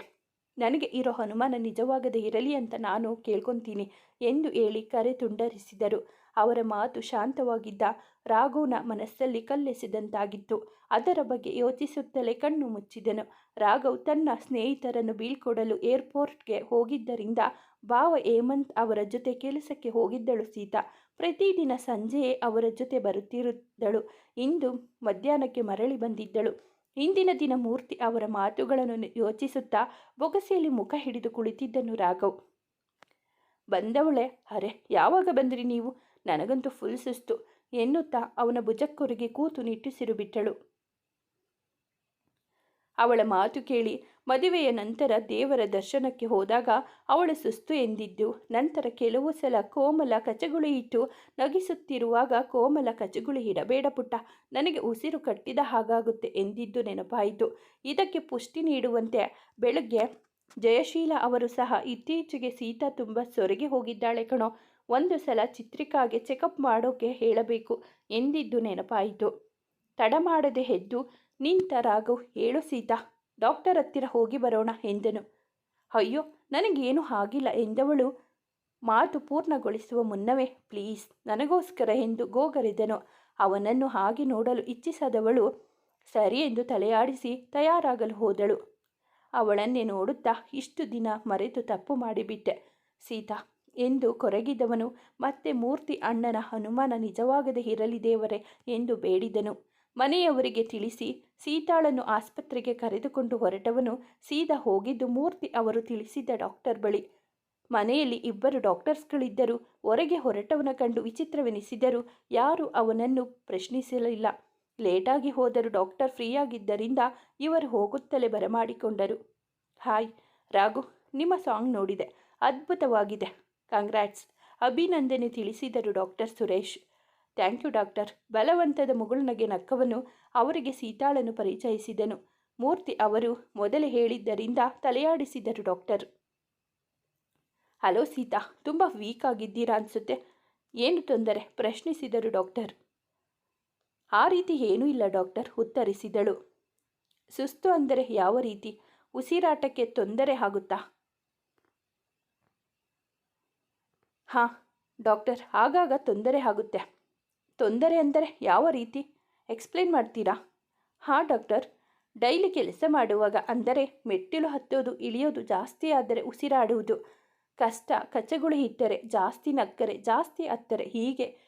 ನನಗೆ ಇರೋ ಹನುಮಾನ ನಿಜವಾಗದೇ ಇರಲಿ ಅಂತ ನಾನು ಕೇಳ್ಕೊತೀನಿ ಎಂದು ಹೇಳಿ ಕರೆ ತುಂಡರಿಸಿದರು. ಅವರ ಮಾತು ಶಾಂತವಾಗಿದ್ದ ರಾಘುನ ಮನಸ್ಸಲ್ಲಿ ಕಲ್ಲೆಸಿದಂತಾಗಿತ್ತು. ಅದರ ಬಗ್ಗೆ ಯೋಚಿಸುತ್ತಲೇ ಕಣ್ಣು ಮುಚ್ಚಿದನು. ರಾಘವ್ ತನ್ನ ಸ್ನೇಹಿತರನ್ನು ಬೀಳ್ಕೊಡಲು ಏರ್ಪೋರ್ಟ್ಗೆ ಹೋಗಿದ್ದರಿಂದ ಭಾವ ಹೇಮಂತ್ ಅವರ ಜೊತೆ ಕೆಲಸಕ್ಕೆ ಹೋಗಿದ್ದಳು ಸೀತಾ. ಪ್ರತಿದಿನ ಸಂಜೆಯೇ ಅವರ ಜೊತೆ ಬರುತ್ತಿರುದ್ದಳು. ಇಂದು ಮಧ್ಯಾಹ್ನಕ್ಕೆ ಮರಳಿ ಬಂದಿದ್ದಳು. ಇಂದಿನ ದಿನ ಮೂರ್ತಿ ಅವರ ಮಾತುಗಳನ್ನು ಯೋಚಿಸುತ್ತಾ ಬೊಗಸೆಯಲ್ಲಿ ಮುಖ ಹಿಡಿದು ಕುಳಿತಿದ್ದನು ರಾಘವ್. ಬಂದವಳೆ, ಅರೆ, ಯಾವಾಗ ಬಂದ್ರಿ ನೀವು? ನನಗಂತೂ ಫುಲ್ ಸುಸ್ತು ಎನ್ನುತ್ತಾ ಅವನ ಭುಜಕ್ಕೊರಿಗೆ ಕೂತು ನಿಟ್ಟುಸಿರು ಬಿಟ್ಟಳು. ಅವಳ ಮಾತು ಕೇಳಿ ಮದುವೆಯ ನಂತರ ದೇವರ ದರ್ಶನಕ್ಕೆ ಹೋದಾಗ ಅವಳು ಸುಸ್ತು ಎಂದಿದ್ದು, ನಂತರ ಕೆಲವು ಸಲ ಕೋಮಲ ಕಚಗುಳಿ ಇಟ್ಟು ನಗಿಸುತ್ತಿರುವಾಗ ಕೋಮಲ ಕಚಗುಳಿ ಇಡಬೇಡ ಪುಟ್ಟ, ನನಗೆ ಉಸಿರು ಕಟ್ಟಿದ ಹಾಗಾಗುತ್ತೆ ಎಂದಿದ್ದು ನೆನಪಾಯಿತು. ಇದಕ್ಕೆ ಪುಷ್ಟಿ ನೀಡುವಂತೆ ಬೆಳಗ್ಗೆ ಜಯಶೀಲ ಅವರು ಸಹ ಇತ್ತೀಚೆಗೆ ಸೀತಾ ತುಂಬ ಸೊರಗಿ ಹೋಗಿದ್ದಾಳೆ ಕಣೋ, ಒಂದು ಸಲ ಚಿತ್ರಿಕಾಗೆ ಚೆಕಪ್ ಮಾಡೋಕೆ ಹೇಳಬೇಕು ಎಂದಿದ್ದು ನೆನಪಾಯಿತು. ತಡ ಮಾಡದೆ ಎದ್ದು ನಿಂತ ರಾಘು ಹೇಳು ಸೀತಾ ಡಾಕ್ಟರ್ ಹತ್ತಿರ ಹೋಗಿ ಬರೋಣ ಎಂದನು. ಅಯ್ಯೋ, ನನಗೇನು ಆಗಿಲ್ಲ ಎಂದವಳು ಮಾತು ಪೂರ್ಣಗೊಳಿಸುವ ಮುನ್ನವೇ ಪ್ಲೀಸ್ ನನಗೋಸ್ಕರ ಎಂದು ಗೋಗರೆದನು. ಅವನನ್ನು ಹಾಗೆ ನೋಡಲು ಇಚ್ಛಿಸದವಳು ಸರಿ ಎಂದು ತಲೆಯಾಡಿಸಿ ತಯಾರಾಗಲು ಹೋದಳು. ಅವಳನ್ನೇ ನೋಡುತ್ತಾ ಇಷ್ಟು ದಿನ ಮರೆತು ತಪ್ಪು ಮಾಡಿಬಿಟ್ಟೆ. ಸೀತಾ, ಎಂದು ಕೊರಗಿದವನು, ಮತ್ತೆ ಮೂರ್ತಿ ಅಣ್ಣನ ಹನುಮಾನ ನಿಜವಾಗದೇ ಇರಲಿ ದೇವರೇ ಎಂದು ಬೇಡಿದನು. ಮನೆಯವರಿಗೆ ತಿಳಿಸಿ ಸೀತಾಳನ್ನು ಆಸ್ಪತ್ರೆಗೆ ಕರೆದುಕೊಂಡು ಹೊರಟವನು ಸೀದಾ ಹೋಗಿದ್ದು ಮೂರ್ತಿ ಅವರು ತಿಳಿಸಿದ್ದ ಡಾಕ್ಟರ್ ಬಳಿ. ಮನೆಯಲ್ಲಿ ಇಬ್ಬರು ಡಾಕ್ಟರ್ಸ್ಗಳಿದ್ದರು. ಹೊರಗೆ ಹೊರಟವನ ಕಂಡು ವಿಚಿತ್ರವೆನಿಸಿದರೂ ಯಾರೂ ಅವನನ್ನು ಪ್ರಶ್ನಿಸಲಿಲ್ಲ. ಲೇಟಾಗಿ ಹೋದರೂ ಡಾಕ್ಟರ್ ಫ್ರೀಯಾಗಿದ್ದರಿಂದ ಇವರು ಹೋಗುತ್ತಲೇ ಬರಮಾಡಿಕೊಂಡರು. ಹಾಯ್, ರಾಘು, ನಿಮ್ಮ ಸಾಂಗ್ ನೋಡಿದೆ. ಅದ್ಭುತವಾಗಿದೆ. ಕಾಂಗ್ರಾಟ್ಸ್ ಅಭಿನಂದನೆ ತಿಳಿಸಿದರು doctor Suresh. Thank you doctor. ಬಲವಂತದ ಮುಗುಳ್ನಗೆ ನಕ್ಕವನು ಅವರಿಗೆ ಸೀತಾಳನ್ನು ಪರಿಚಯಿಸಿದನು. ಮೂರ್ತಿ ಅವರು ಮೊದಲೇ ಹೇಳಿದ್ದರಿಂದ ತಲೆಯಾಡಿಸಿದರು ಡಾಕ್ಟರ್. ಹಲೋ ಸೀತಾ, ತುಂಬ ವೀಕ್ ಆಗಿದ್ದೀರಾ ಅನಿಸುತ್ತೆ. ಏನು ತೊಂದರೆ? ಪ್ರಶ್ನಿಸಿದರು ಡಾಕ್ಟರ್. ಆ ರೀತಿ ಏನೂ ಇಲ್ಲ ಡಾಕ್ಟರ್, ಉತ್ತರಿಸಿದಳು. ಸುಸ್ತು ಅಂದರೆ ಯಾವ ರೀತಿ? ಉಸಿರಾಟಕ್ಕೆ ತೊಂದರೆ ಆಗುತ್ತಾ? ಹಾಂ ಡಾಕ್ಟರ್, ಆಗಾಗ ತೊಂದರೆ ಆಗುತ್ತೆ. ತೊಂದರೆ ಅಂದರೆ ಯಾವ ರೀತಿ? ಎಕ್ಸ್ಪ್ಲೇನ್ ಮಾಡ್ತೀರಾ? ಹಾಂ, ಡಾಕ್ಟರ್. ಡೈಲಿ ಕೆಲಸ ಮಾಡುವಾಗ ಅಂದರೆ ಮೆಟ್ಟಿಲು ಹತ್ತೋದು, ಇಳಿಯೋದು ಜಾಸ್ತಿ ಆದರೆ ಉಸಿರಾಡುವುದು. ಕಷ್ಟ ಕಚ್ಚಗುಳಿ ಇಟ್ಟರೆ ಜಾಸ್ತಿ ನಕ್ಕರೆ, ಜಾಸ್ತಿ ಹತ್ತರೆ ಹೀಗೆ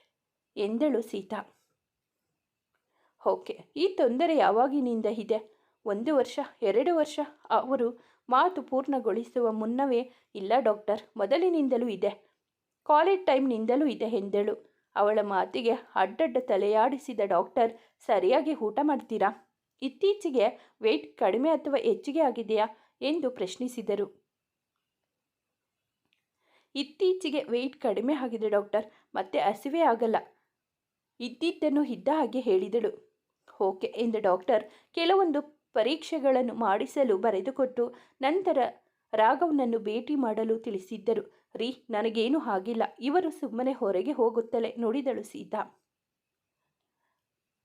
ಎಂದಳು ಸೀತಾ. ಓಕೆ, ಈ ತೊಂದರೆ ಯಾವಾಗಿನಿಂದ ಇದೆ? ಒಂದು ವರ್ಷ, ಎರಡು ವರ್ಷ? ಅವರು ಮಾತು ಪೂರ್ಣಗೊಳಿಸುವ ಮುನ್ನವೇ ಇಲ್ಲ ಡಾಕ್ಟರ್, ಮೊದಲಿನಿಂದಲೂ ಇದೆ. ಕಾಲೇಜ್ ಟೈಮ್ನಿಂದಲೂ ಇದೆ ಎಂದಳು. ಅವಳ ಮಾತಿಗೆ ಅಡ್ಡಡ್ಡ ತಲೆಯಾಡಿಸಿದ ಡಾಕ್ಟರ್, ಸರಿಯಾಗಿ ಊಟ ಮಾಡ್ತೀರಾ? ಇತ್ತೀಚೆಗೆ ವೆಯ್ಟ್ ಕಡಿಮೆ ಅಥವಾ ಹೆಚ್ಚಿಗೆ ಆಗಿದೆಯಾ ಎಂದು ಪ್ರಶ್ನಿಸಿದರು. ಇತ್ತೀಚೆಗೆ ವೆಯ್ಟ್ ಕಡಿಮೆ ಆಗಿದೆ ಡಾಕ್ಟರ್, ಮತ್ತೆ ಹಸಿವೆ ಆಗಲ್ಲ. ಇದ್ದಿದ್ದನ್ನು ಇದ್ದ ಹಾಗೆ ಹೇಳಿದಳು. ಓಕೆ ಎಂದು ಡಾಕ್ಟರ್, ಕೆಲವೊಂದು ಪರೀಕ್ಷೆಗಳನ್ನು ಮಾಡಿಸಲು ಬರೆದುಕೊಟ್ಟು ನಂತರ ರಾಘವ್ನನ್ನು ಭೇಟಿ ಮಾಡಲು ತಿಳಿಸಿದ್ದರು. ರೀ, ನನಗೇನು ಆಗಿಲ್ಲ ಇವರು ಸುಮ್ಮನೆ ಹೊರಗೆ ಹೋಗುತ್ತಲೇ ನುಡಿದಳು ಸೀತಾ.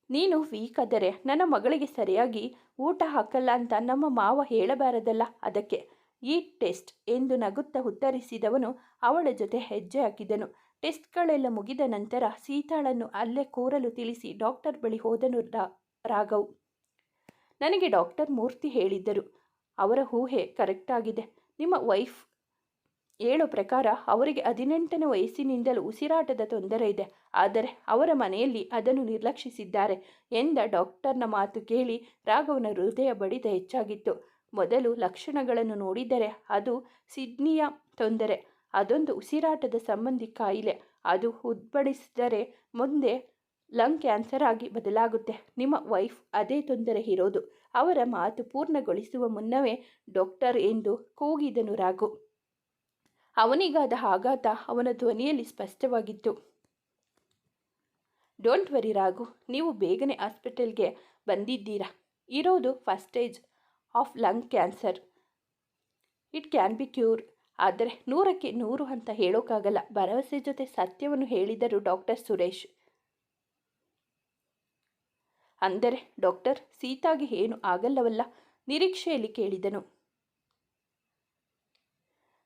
ನೀನು ವೀಕ್ ಆದರೆ ನನ್ನ ಮಗಳಿಗೆ ಸರಿಯಾಗಿ ಊಟ ಹಾಕಲ್ಲ ಅಂತ ನಮ್ಮ ಮಾವ ಹೇಳಬಾರದಲ್ಲ? ಅದಕ್ಕೆ ಈ ಟೆಸ್ಟ್ ಎಂದು ನಗುತ್ತಾ ಉತ್ತರಿಸಿದವನು ಅವಳ ಜೊತೆ ಹೆಜ್ಜೆ ಹಾಕಿದನು. ಟೆಸ್ಟ್ಗಳೆಲ್ಲ ಮುಗಿದ ನಂತರ ಸೀತಾಳನ್ನು ಅಲ್ಲೇ ಕೂರಲು ತಿಳಿಸಿ ಡಾಕ್ಟರ್ ಬಳಿ ಹೋದನು ರಾಘವ್. ನನಗೆ ಡಾಕ್ಟರ್ ಮೂರ್ತಿ ಹೇಳಿದ್ದರು. ಅವರ ಊಹೆ ಕರೆಕ್ಟಾಗಿದೆ ನಿಮ್ಮ ವೈಫ್ ಹೇಳೋ ಪ್ರಕಾರ ಅವರಿಗೆ ಹದಿನೆಂಟನೇ ವಯಸ್ಸಿನಿಂದಲೂ ಉಸಿರಾಟದ ತೊಂದರೆ ಇದೆ. ಆದರೆ ಅವರ ಮನೆಯಲ್ಲಿ ಅದನ್ನು ನಿರ್ಲಕ್ಷಿಸಿದ್ದಾರೆ ಎಂದ ಡಾಕ್ಟರ್ನ ಮಾತು ಕೇಳಿ ರಾಘವನ ಹೃದಯ ಬಡಿತ ಹೆಚ್ಚಾಗಿತ್ತು. ಮೊದಲು ಲಕ್ಷಣಗಳನ್ನು ನೋಡಿದರೆ ಅದು ಸಿಡ್ನಿಯ ತೊಂದರೆ, ಅದೊಂದು ಉಸಿರಾಟದ ಸಂಬಂಧಿ ಕಾಯಿಲೆ, ಅದು ಉದ್ಬಡಿಸಿದರೆ ಮುಂದೆ ಲಂಗ್ ಕ್ಯಾನ್ಸರ್ ಆಗಿ ಬದಲಾಗುತ್ತೆ. ನಿಮ್ಮ ವೈಫ್ ಅದೇ ತೊಂದರೆ ಇರೋದು. ಅವರ ಮಾತು ಪೂರ್ಣಗೊಳಿಸುವ ಮುನ್ನವೇ ಡಾಕ್ಟರ್ ಎಂದು ಕೂಗಿದನು ರಾಘು. ಅವನಿಗಾದ ಆಘಾತ ಅವನ ಧ್ವನಿಯಲ್ಲಿ ಸ್ಪಷ್ಟವಾಗಿತ್ತು. ಡೋಂಟ್ ವರಿ ರಾಘು, ನೀವು ಬೇಗನೆ ಹಾಸ್ಪಿಟಲ್ಗೆ ಬಂದಿದ್ದೀರಾ? ಇರೋದು first stage of lung cancer. It can be cure. ಆದರೆ ನೂರಕ್ಕೆ ನೂರು ಅಂತ ಹೇಳೋಕ್ಕಾಗಲ್ಲ ಭರವಸೆ ಜೊತೆ ಸತ್ಯವನ್ನು ಹೇಳಿದರು ಡಾಕ್ಟರ್ ಸುರೇಶ್. ಅಂದರೆ ಡಾಕ್ಟರ್ ಸೀತಾಗೆ ಏನು ಆಗಲ್ಲವಲ್ಲ? ನಿರೀಕ್ಷೆಯಲ್ಲಿ ಕೇಳಿದನು.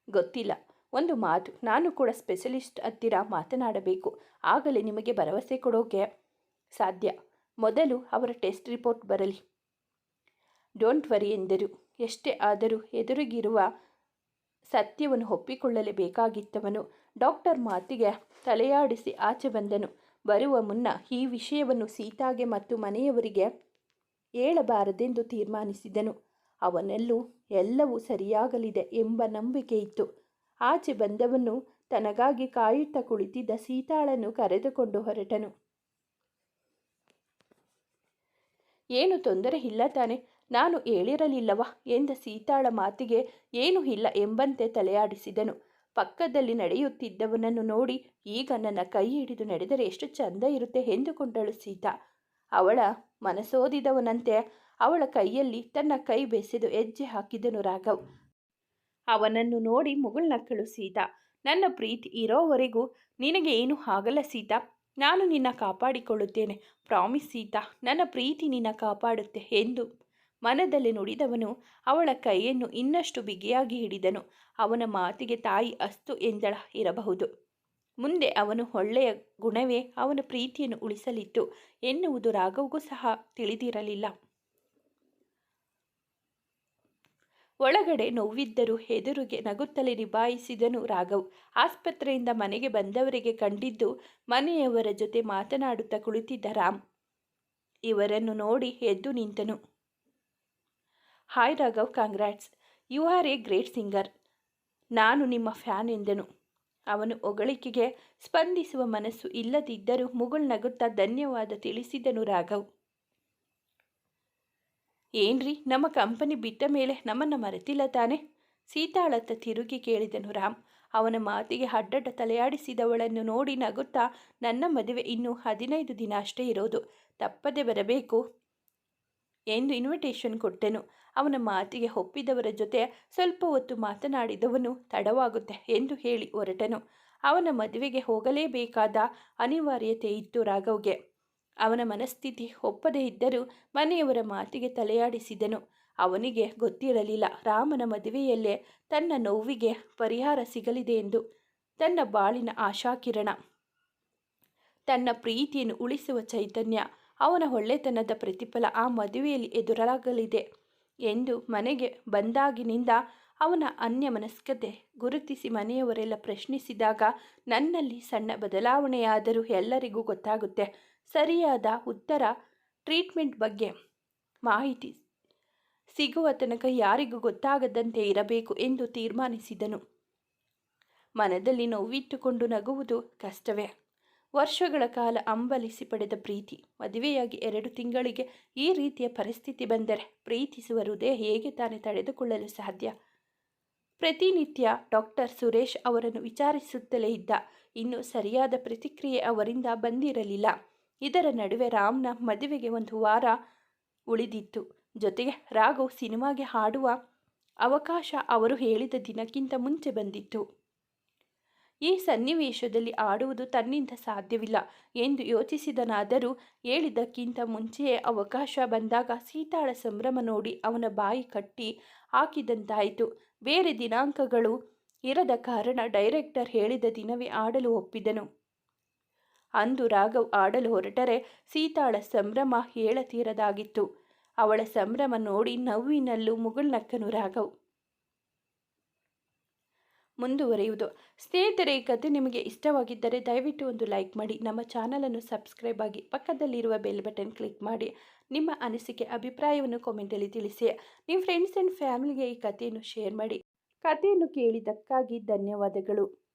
ಗೊತ್ತಿಲ್ಲ. ಒಂದು ಮಾತು, ನಾನು ಕೂಡ ಸ್ಪೆಷಲಿಸ್ಟ್ ಹತ್ತಿರ ಮಾತನಾಡಬೇಕು. ಆಗಲೇ ನಿಮಗೆ ಭರವಸೆ ಕೊಡೋಕೆ ಸಾಧ್ಯ. ಮೊದಲು ಅವರ ಟೆಸ್ಟ್ ರಿಪೋರ್ಟ್ ಬರಲಿ. ಡೋಂಟ್ ವರಿ ಎಂದರು. ಎಷ್ಟೇ ಆದರೂ ಎದುರಿಗಿರುವ ಸತ್ಯವನ್ನು ಒಪ್ಪಿಕೊಳ್ಳಲೇಬೇಕಾಗಿತ್ತವನು. ಡಾಕ್ಟರ್ ಮಾತಿಗೆ ತಲೆಯಾಡಿಸಿ ಆಚೆ ಬಂದನು. ಬರುವ ಮುನ್ನ ಈ ವಿಷಯವನ್ನು ಸೀತಾಗೆ ಮತ್ತು ಮನೆಯವರಿಗೆ ಹೇಳಬಾರದೆಂದು ತೀರ್ಮಾನಿಸಿದನು. ಅವನಲ್ಲೂ ಎಲ್ಲವೂ ಸರಿಯಾಗಲಿದೆ ಎಂಬ ನಂಬಿಕೆ ಇತ್ತು. ಆಚೆ ಬಂದವನು ತನಗಾಗಿ ಕಾಯುತ್ತಾ ಕುಳಿತಿದ್ದ ಸೀತಾಳನ್ನು ಕರೆದುಕೊಂಡು ಹೊರಟನು. ಏನು ತೊಂದರೆ ಇಲ್ಲ ತಾನೆ, ನಾನು ಹೇಳಿರಲಿಲ್ಲವ ಎಂದ ಸೀತಾಳ ಮಾತಿಗೆ ಏನೂ ಇಲ್ಲ ಎಂಬಂತೆ ತಲೆಯಾಡಿಸಿದನು. ಪಕ್ಕದಲ್ಲಿ ನಡೆಯುತ್ತಿದ್ದವನನ್ನು ನೋಡಿ ಈಗ ನನ್ನ ಕೈ ಹಿಡಿದು ನಡೆದರೆ ಎಷ್ಟು ಚಂದ ಇರುತ್ತೆ ಎಂದುಕೊಂಡಳು ಸೀತಾ. ಅವಳ ಮನಸೋದಿದವನಂತೆ ಅವಳ ಕೈಯಲ್ಲಿ ತನ್ನ ಕೈ ಬೆಸೆದು ಹೆಜ್ಜೆ ಹಾಕಿದನು ರಾಘವ್. ಅವನನ್ನು ನೋಡಿ ಮುಗುಳ್ನಕ್ಕಳು ಸೀತಾ ನನ್ನ ಪ್ರೀತಿ ಇರೋವರೆಗೂ ನಿನಗೆ ಏನು ಆಗಲ್ಲ ಸೀತಾ. ನಾನು ನಿನ್ನ ಕಾಪಾಡಿಕೊಳ್ಳುತ್ತೇನೆ. ಪ್ರಾಮಿಸ್ ಸೀತಾ, ನನ್ನ ಪ್ರೀತಿ ನಿನ್ನ ಕಾಪಾಡುತ್ತೆ ಎಂದು ಮನದಲ್ಲಿ ನುಡಿದವನು ಅವಳ ಕೈಯನ್ನು ಇನ್ನಷ್ಟು ಬಿಗಿಯಾಗಿ ಹಿಡಿದನು. ಅವನ ಮಾತಿಗೆ ತಾಯಿ ಅಸ್ತು ಎಂದಳ ಇರಬಹುದು. ಮುಂದೆ ಅವನು ಒಳ್ಳೆಯ ಗುಣವೇ ಅವನ ಪ್ರೀತಿಯನ್ನು ಉಳಿಸಲಿತ್ತು. ಎನ್ನುವುದು ರಾಘವ್ಗೂ ಸಹ ತಿಳಿದಿರಲಿಲ್ಲ. ಒಳಗಡೆ ನೋವಿದ್ದರೂ ಹೆದುರಿಗೆ ನಗುತ್ತಲೇ ನಿಭಾಯಿಸಿದನು ರಾಘವ್. ಆಸ್ಪತ್ರೆಯಿಂದ ಮನೆಗೆ ಬಂದವರಿಗೆ ಕಂಡಿದ್ದು ಮನೆಯವರ ಜೊತೆ ಮಾತನಾಡುತ್ತಾ ಕುಳಿತಿದ್ದ ರಾಮ್. ಇವರನ್ನು ನೋಡಿ ಎದ್ದು ನಿಂತನು. Hi Raghav, congrats. You are a great singer. ನಾನು ನಿಮ್ಮ ಫ್ಯಾನ್ ಎಂದನು. ಅವನು ಹೊಗಳಿಕೆಗೆ ಸ್ಪಂದಿಸುವ ಮನಸ್ಸು ಇಲ್ಲದಿದ್ದರೂ ಮುಗುಳ್ನಗುತ್ತಾ ಧನ್ಯವಾದ ತಿಳಿಸಿದನು ರಾಘವ್. ಏನ್ರಿ? ನಮ್ಮ ಕಂಪನಿ ಬಿಟ್ಟ ಮೇಲೆ ನಮ್ಮನ್ನು ಮರೆತಿಲ್ಲ ತಾನೆ? ಸೀತಾಳತ್ತ ತಿರುಗಿ ಕೇಳಿದನು ರಾಮ್. ಅವನ ಮಾತಿಗೆ ಅಡ್ಡಡ್ಡ ತಲೆಯಾಡಿಸಿದವಳನ್ನು ನೋಡಿ ನಗುತ್ತಾ ನನ್ನ ಮದುವೆ ಇನ್ನೂ ಹದಿನೈದು ದಿನ ಅಷ್ಟೇ ಇರೋದು. ತಪ್ಪದೆ ಬರಬೇಕು ಎಂದು ಇನ್ವಿಟೇಷನ್ ಕೊಟ್ಟೆನು. ಅವನ ಮಾತಿಗೆ ಒಪ್ಪಿದವರ ಜೊತೆ ಸ್ವಲ್ಪ ಹೊತ್ತು ಮಾತನಾಡಿದವನು ತಡವಾಗುತ್ತೆ ಎಂದು ಹೇಳಿ ಹೊರಟನು. ಅವನ ಮದುವೆಗೆ ಹೋಗಲೇಬೇಕಾದ ಅನಿವಾರ್ಯತೆ ಇತ್ತು ರಾಘವ್ಗೆ. ಅವನ ಮನಸ್ಥಿತಿ ಒಪ್ಪದೇ ಇದ್ದರೂ ಮನೆಯವರ ಮಾತಿಗೆ ತಲೆಯಾಡಿಸಿದನು. ಅವನಿಗೆ ಗೊತ್ತಿರಲಿಲ್ಲ, ರಾಮನ ಮದುವೆಯಲ್ಲೇ ತನ್ನ ನೋವಿಗೆ ಪರಿಹಾರ ಸಿಗಲಿದೆ ಎಂದು. ತನ್ನ ಬಾಳಿನ ಆಶಾಕಿರಣ. ತನ್ನ ಪ್ರೀತಿಯನ್ನು ಉಳಿಸುವ ಚೈತನ್ಯ, ಅವನ ಒಳ್ಳೆತನದ ಪ್ರತಿಫಲ ಆ ಮದುವೆಯಲ್ಲಿ ಎದುರಾಗಲಿದೆ ಎಂದು ಮನೆಗೆ ಬಂದಾಗಿನಿಂದ ಅವನ ಅನ್ಯ ಮನಸ್ಕತೆ ಗುರುತಿಸಿ ಮನೆಯವರೆಲ್ಲ ಪ್ರಶ್ನಿಸಿದಾಗ, ನನ್ನಲ್ಲಿ ಸಣ್ಣ ಬದಲಾವಣೆಯಾದರೂ ಎಲ್ಲರಿಗೂ ಗೊತ್ತಾಗುತ್ತೆ ಸರಿಯಾದ ಉತ್ತರ ಟ್ರೀಟ್ಮೆಂಟ್ ಬಗ್ಗೆ ಮಾಹಿತಿ ಸಿಗುವ ತನಕ ಯಾರಿಗೂ ಗೊತ್ತಾಗದಂತೆ ಇರಬೇಕು ಎಂದು ತೀರ್ಮಾನಿಸಿದನು. ಮನದಲ್ಲಿ ನೋವಿಟ್ಟುಕೊಂಡು ನಗುವುದು ಕಷ್ಟವೇ. ವರ್ಷಗಳ ಕಾಲ ಅಂಬಲಿಸಿ ಪಡೆದ ಪ್ರೀತಿ. ಮದುವೆಯಾಗಿ ಎರಡು ತಿಂಗಳಿಗೆ ಈ ರೀತಿಯ ಪರಿಸ್ಥಿತಿ ಬಂದರೆ ಪ್ರೀತಿಸುವ ಹೃದಯ ಹೇಗೆ ತಾನೇ ತಡೆದುಕೊಳ್ಳಲು ಸಾಧ್ಯ? ಪ್ರತಿನಿತ್ಯ ಡಾಕ್ಟರ್ ಸುರೇಶ್ ಅವರನ್ನು ವಿಚಾರಿಸುತ್ತಲೇ ಇದ್ದ. ಇನ್ನು ಸರಿಯಾದ ಪ್ರತಿಕ್ರಿಯೆ ಅವರಿಂದ ಬಂದಿರಲಿಲ್ಲ. ಇದರ ನಡುವೆ ರಾಮ್ನ ಮದುವೆಗೆ ಒಂದು ವಾರ ಉಳಿದಿತ್ತು. ಜೊತೆಗೆ ರಾಘು ಸಿನಿಮಾಗೆ ಹಾಡುವ ಅವಕಾಶ ಅವರು ಹೇಳಿದ ದಿನಕ್ಕಿಂತ ಮುಂಚೆ ಬಂದಿತ್ತು. ಈ ಸನ್ನಿವೇಶದಲ್ಲಿ ಆಡುವುದು ತನ್ನಿಂದ ಸಾಧ್ಯವಿಲ್ಲ ಎಂದು ಯೋಚಿಸಿದನಾದರೂ ಹೇಳಿದ್ದಕ್ಕಿಂತ ಮುಂಚೆಯೇ ಅವಕಾಶ ಬಂದಾಗ ಸೀತಾಳ ಸಂಭ್ರಮ ನೋಡಿ ಅವನ ಬಾಯಿ ಕಟ್ಟಿ ಹಾಕಿದಂತಾಯಿತು. ಬೇರೆ ದಿನಾಂಕಗಳು ಇರದ ಕಾರಣ ಡೈರೆಕ್ಟರ್ ಹೇಳಿದ ದಿನವೇ ಆಡಲು ಒಪ್ಪಿದನು. ಅಂದು ರಾಘವ್ ಆಡಲು ಹೊರಟರೆ ಸೀತಾಳ ಸಂಭ್ರಮ ಹೇಳತೀರದಾಗಿತ್ತು. ಅವಳ ಸಂಭ್ರಮ ನೋಡಿ ನವ್ವಿನಲ್ಲೂ ಮುಗುಳ್ನಕ್ಕನು ರಾಘವ್. ಮುಂದುವರಿಯುವುದು. ಸ್ನೇಹಿತರೆ, ಈ ಕಥೆ ನಿಮಗೆ ಇಷ್ಟವಾಗಿದ್ದರೆ ದಯವಿಟ್ಟು ಒಂದು ಲೈಕ್ ಮಾಡಿ, ನಮ್ಮ ಚಾನಲನ್ನು ಸಬ್ಸ್ಕ್ರೈಬ್ ಆಗಿ ಪಕ್ಕದಲ್ಲಿರುವ ಬೆಲ್ ಬಟನ್ ಕ್ಲಿಕ್ ಮಾಡಿ, ನಿಮ್ಮ ಅನಿಸಿಕೆ, ಅಭಿಪ್ರಾಯವನ್ನು ಕಾಮೆಂಟಲ್ಲಿ ತಿಳಿಸಿ. ನಿಮ್ಮ ಫ್ರೆಂಡ್ಸ್ ಆ್ಯಂಡ್ ಫ್ಯಾಮಿಲಿಗೆ ಈ ಕಥೆಯನ್ನು ಶೇರ್ ಮಾಡಿ. ಕಥೆಯನ್ನು ಕೇಳಿದ್ದಕ್ಕಾಗಿ ಧನ್ಯವಾದಗಳು.